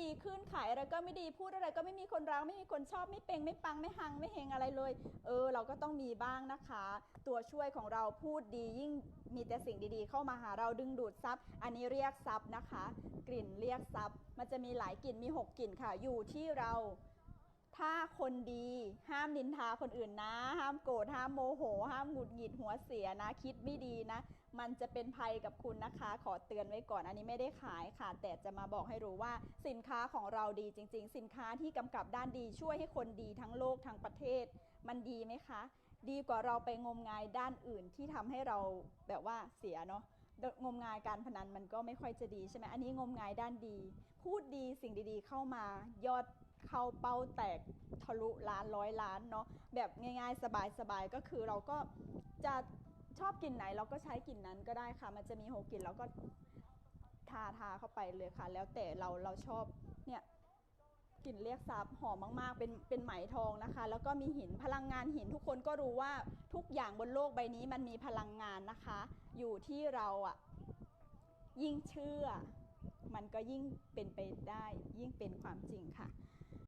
ดีขึ้นขายอะไรก็ไม่ดีพูดอะไรก็ไม่มีคนรักไม่มีคนชอบไม่เปงไม่ปังไม่หังไม่เฮงอะไรเลย เออ เราก็ต้องมีบ้างนะคะ ตัวช่วยของเราพูดดียิ่งมีแต่สิ่งดีๆ เข้ามาหาเราดึงดูดซับอันนี้เรียกซับนะคะ กลิ่นเรียกซับมันจะมีหลายกลิ่นมีหกกลิ่นค่ะ อยู่ที่เรา ถ้าคนดีห้ามนินทาคนอื่นนะ ห้ามโกรธห้ามโมโห ห้ามหงุดหงิดหัวเสียนะ คิดไม่ดีนะ มันจะเป็นภัยกับคุณนะคะ ขอเตือนไว้ก่อนอันนี้ไม่ได้ขายค่ะ แต่จะมาบอกให้รู้ว่าสินค้าของเราดีจริง ๆ สินค้าที่กำกับด้านดีช่วยให้คนดีทั้งโลกทั้งประเทศ มันดีไหมคะ ดีกว่าเราไปงมงายด้านอื่นที่ทำให้เราแบบว่าเสียเนาะงมงายการพนันมันก็ไม่ค่อยจะดีใช่ไหมอันนี้งมงายด้านดี พูดดีสิ่งดีๆ เข้ามายอด เข้าเป้าแตกทะลุล้านร้อยล้านเนาะแบบง่ายๆ สบายๆ ก็คือเราก็จะชอบกลิ่นไหนเราก็ใช้กลิ่นนั้นก็ได้ค่ะ มันจะมีหกกลิ่นเราก็ทาทาเข้าไปเลยค่ะ แล้วแต่เราเราชอบเนี่ยกลิ่นเรียกซับหอมมากๆ เป็นเป็นไหมทองนะคะ แล้วก็มีหินพลังงานหินทุกคนก็รู้ว่าทุกอย่างบนโลกใบนี้มันมีพลังงานนะคะ อยู่ที่เราอะยิ่งเชื่อ มันก็ยิ่งเป็นไปได้ยิ่งเป็นความจริงค่ะ